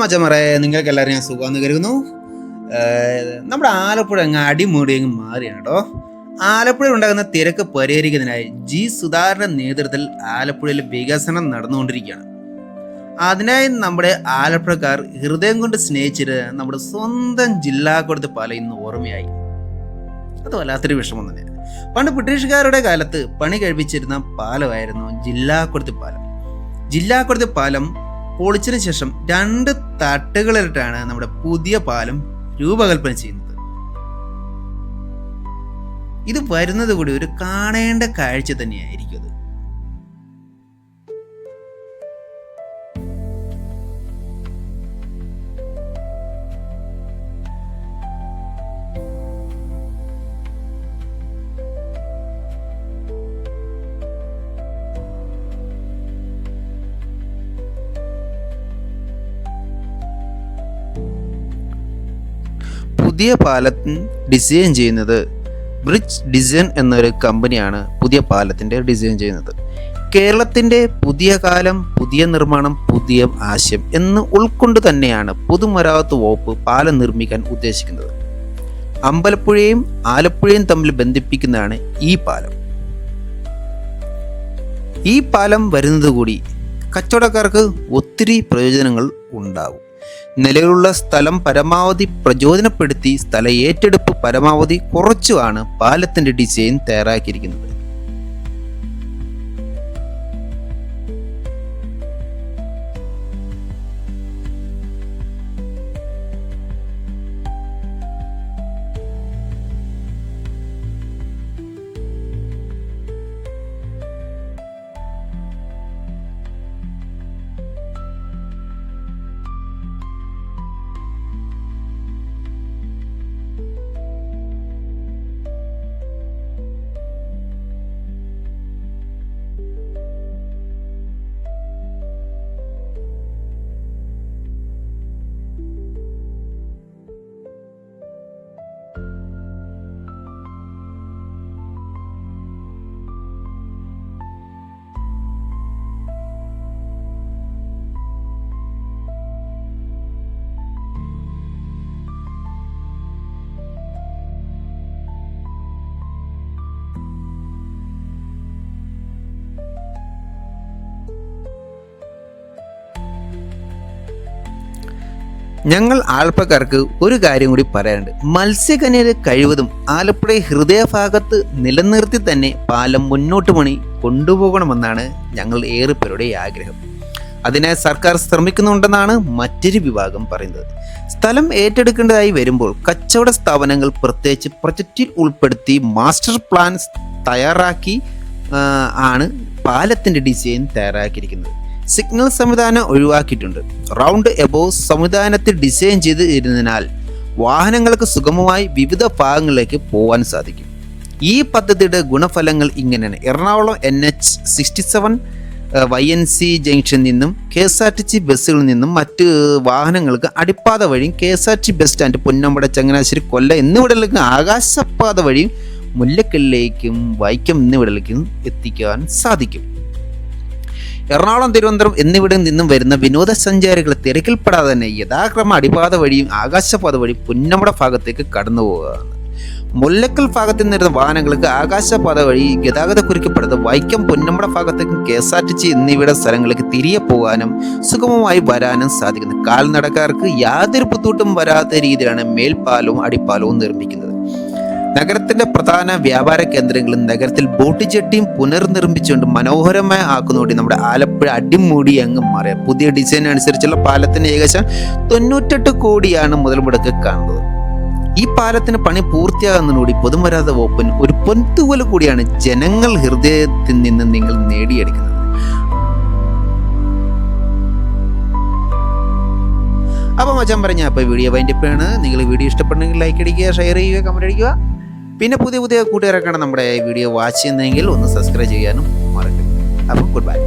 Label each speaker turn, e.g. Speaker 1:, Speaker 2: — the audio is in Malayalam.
Speaker 1: മച്ചമറേ നിങ്ങൾക്ക് എല്ലാവരും ഞാൻ സുഖമെന്ന് കരുതുന്നു. നമ്മുടെ ആലപ്പുഴ അങ്ങ് അടിമുടി അങ്ങ് മാറിയാണ് കേട്ടോ. ആലപ്പുഴയിൽ ഉണ്ടാകുന്ന തിരക്ക് പരിഹരിക്കുന്നതിനായി ജി സുധാകരന്റെ നേതൃത്വത്തിൽ ആലപ്പുഴയിൽ വികസനം നടന്നുകൊണ്ടിരിക്കുകയാണ്. അതിനായി നമ്മുടെ ആലപ്പുഴക്കാർ ഹൃദയം കൊണ്ട് സ്നേഹിച്ചിട്ട് നമ്മുടെ സ്വന്തം ജില്ലാ കൊടുത്ത് പല ഇന്ന് ഓർമ്മയായി. അത് വല്ലാത്തൊരു വിഷമം തന്നെയാണ് പണ്ട് ബ്രിട്ടീഷുകാരുടെ കാലത്ത് പണി കഴിപ്പിച്ചിരുന്ന പാലമായിരുന്നു ജില്ലാ കൊടുത്ത് പാലം. ജില്ലാ കൊടുത്ത് പാലം പൊളിച്ചതിന് ശേഷം രണ്ട് തട്ടുകളിലിട്ടാണ് നമ്മുടെ പുതിയ പാലം രൂപകൽപ്പന ചെയ്യുന്നത്. ഇത് വരുന്നത് കൂടി ഒരു കാണേണ്ട കാഴ്ച തന്നെയായിരിക്കും അത്. പുതിയ പാലം ഡിസൈൻ ചെയ്യുന്നത് ബ്രിഡ്ജ് ഡിസൈൻ എന്നൊരു കമ്പനിയാണ് പുതിയ പാലത്തിന്റെ ഡിസൈൻ ചെയ്യുന്നത്. കേരളത്തിന്റെ പുതിയ കാലം പുതിയ നിർമ്മാണം പുതിയ ആശയം എന്ന് ഉൾക്കൊണ്ട് തന്നെയാണ് പൊതുമരാമത്ത് വോപ്പ് പാലം നിർമ്മിക്കാൻ ഉദ്ദേശിക്കുന്നത്. അമ്പലപ്പുഴയും ആലപ്പുഴയും തമ്മിൽ ബന്ധിപ്പിക്കുന്നതാണ് ഈ പാലം. ഈ പാലം വരുന്നതുകൂടി കച്ചവടക്കാർക്ക് ഒത്തിരി പ്രയോജനങ്ങൾ ഉണ്ടാവും. നിലവിലുള്ള സ്ഥലം പരമാവധി പ്രചോദനപ്പെടുത്തി സ്ഥല ഏറ്റെടുപ്പ് പരമാവധി കുറച്ചുമാണ് പാലത്തിന്റെ ഡിസൈൻ തയ്യാറാക്കിയിരിക്കുന്നത്. ഞങ്ങൾ ആൽപ്പക്കാർക്ക് ഒരു കാര്യം കൂടി പറയാനുണ്ട്. മത്സ്യകന്യയുടെ കഴിവതും ആലപ്പുഴ ഹൃദയഭാഗത്ത് നിലനിർത്തി തന്നെ പാലം മുന്നോട്ട് പണി കൊണ്ടുപോകണമെന്നാണ് ഞങ്ങൾ ഏറെ പേരുടെ ആഗ്രഹം. അതിനായി സർക്കാർ ശ്രമിക്കുന്നുണ്ടെന്നാണ് മറ്റൊരു വിഭാഗം പറയുന്നത്. സ്ഥലം ഏറ്റെടുക്കേണ്ടതായി വരുമ്പോൾ കച്ചവട സ്ഥാപനങ്ങൾ പ്രത്യേകിച്ച് പ്രൊജക്റ്റിൽ ഉൾപ്പെടുത്തി മാസ്റ്റർ പ്ലാൻ തയ്യാറാക്കി ആണ് പാലത്തിന്റെ ഡിസൈൻ തയ്യാറാക്കിയിരിക്കുന്നത്. സിഗ്നൽ സംവിധാനം ഒഴിവാക്കിയിട്ടുണ്ട്. റൗണ്ട് എബോ സംവിധാനത്തിൽ ഡിസൈൻ ചെയ്ത് ഇരുന്നതിനാൽ വാഹനങ്ങൾക്ക് സുഗമമായി വിവിധ ഭാഗങ്ങളിലേക്ക് പോകാൻ സാധിക്കും. ഈ പദ്ധതിയുടെ ഗുണഫലങ്ങൾ ഇങ്ങനെയാണ്. Ernakulam N H sixty seven Y N C ജംഗ്ഷനിൽ നിന്നും K S R T C ബസ്സുകളിൽ നിന്നും മറ്റ് വാഹനങ്ങൾക്ക് അടിപ്പാത വഴിയും K S R T bus stand Ponnambada Changanassery കൊല്ല എന്നിവിടങ്ങൾക്ക് ആകാശപാത വഴിയും മുല്ലക്കല്ലിലേക്കും വൈക്കം എന്നിവിടങ്ങളിലേക്കും എത്തിക്കാൻ സാധിക്കും. എറണാകുളം തിരുവനന്തപുരം എന്നിവിടങ്ങളിൽ നിന്നും വരുന്ന വിനോദസഞ്ചാരികൾ തിരക്കിൽപ്പെടാതെ തന്നെ യഥാക്രമ അടിപാത വഴിയും ആകാശപാത വഴി പുന്നമട ഭാഗത്തേക്ക് കടന്നു പോവുകയാണ്. മുല്ലക്കൽ ഭാഗത്ത് നിന്നിരുന്ന വാഹനങ്ങൾക്ക് ആകാശപാത വഴി ഗതാഗത കുരുക്കപ്പെടുന്നത് വൈക്കം പുന്നമട ഭാഗത്തേക്കും K S R T C എന്നിവയുടെ സ്ഥലങ്ങളിലേക്ക് തിരികെ പോകാനും സുഗമമായി വരാനും സാധിക്കുന്നു. കാൽനടക്കാർക്ക് യാതൊരു ബുദ്ധിമുട്ടും വരാത്ത രീതിയിലാണ് മേൽപ്പാലവും അടിപ്പാലവും നിർമ്മിക്കുന്നത്. നഗരത്തിന്റെ പ്രധാന വ്യാപാര കേന്ദ്രങ്ങളും നഗരത്തിൽ ബോട്ട് ജെട്ടിയും പുനർനിർമ്മിച്ചുകൊണ്ട് മനോഹരമായി ആക്കുന്നതോടെ നമ്മുടെ ആലപ്പുഴ അടിമൂടി അങ്ങ് മാറിയ. പുതിയ ഡിസൈൻ അനുസരിച്ചുള്ള പാലത്തിന് ഏകദേശം തൊണ്ണൂറ്റെട്ട് കോടിയാണ് മുതൽ മുടക്ക് കാണുന്നത്. ഈ പാലത്തിന് പണി പൂർത്തിയാകുന്നതിനോട് പൊതുമരാത വോപ്പൻ ഒരു പൊൻതൂവൽ കൂടിയാണ് ജനങ്ങൾ ഹൃദയത്തിൽ നിന്ന് നിങ്ങൾ നേടിയെടുക്കുന്നത്. അപ്പോൾ മച്ചാൻ പറഞ്ഞ അപ്പോൾ വീഡിയോ വൈൻഡപ്പാണ് നിങ്ങൾ വീഡിയോ ഇഷ്ടപ്പെട്ടെങ്കിൽ ലൈക്ക് അടിക്കുക ഷെയർ ചെയ്യുക കമന്റ് അടിക്കുക. പിന്നെ പുതിയ പുതിയ കൂട്ടുകാരൊക്കെയാണ് നമ്മുടെ വീഡിയോ വാച്ച് ചെയ്യുന്നതെങ്കിൽ ഒന്ന് സബ്സ്ക്രൈബ് ചെയ്യാനും മറക്കരുത്. അപ്പോൾ ഗുഡ് ബൈ